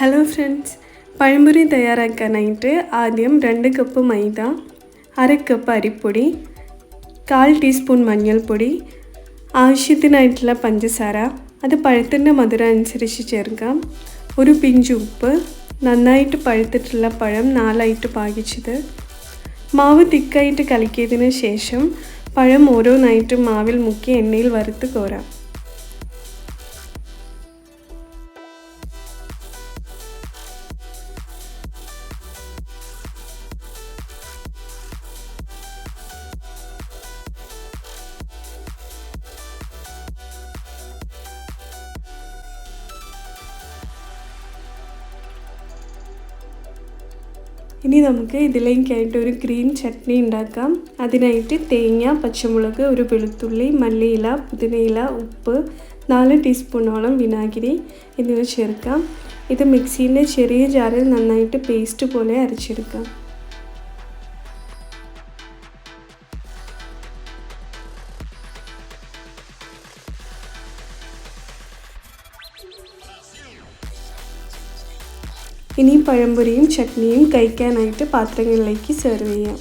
Hello friends പഴംപൊരി തയ്യാറാക്കാനായിട്ട് ആദ്യം രണ്ട് കപ്പ് മൈദ അര കപ്പ് അരിപ്പൊടി കാൽ ടീസ്പൂൺ മഞ്ഞൾപ്പൊടി ആവശ്യത്തിനായിട്ടുള്ള പഞ്ചസാര അത് പഴത്തിന്റെ മധുരം അനുസരിച്ച് ചേർക്കാം. ഒരു പിഞ്ച് ഉപ്പ് നന്നായിട്ട് പഴുത്തിട്ടുള്ള പഴം നാലായിട്ട് പാകിച്ചത്. മാവ് തിക്കായിട്ട് കലക്കിയതിന് ശേഷം പഴം ഓരോന്നായിട്ട് മാവിൽ മുക്കി എണ്ണയിൽ വറുത്ത് കോരാം. ഇനി നമുക്ക് ഇതിലേക്കായിട്ട് ഒരു ഗ്രീൻ ചട്നി ഉണ്ടാക്കാം. അതിനായിട്ട് തേങ്ങ പച്ചമുളക് ഒരു വെളുത്തുള്ളി മല്ലിയില പുതിനയില ഉപ്പ് നാല് ടീസ്പൂണോളം വിനാഗിരി എന്നിവ ചേർക്കാം. ഇത് മിക്സീന്റെ ചെറിയ ജാറിൽ നന്നായിട്ട് പേസ്റ്റ് പോലെ അരച്ചെടുക്കാം. ഇനി പഴംപൊരിയും ചട്നിയും കഴിക്കാനായിട്ട് പാത്രങ്ങളിലേക്ക് സെർവ് ചെയ്യാം.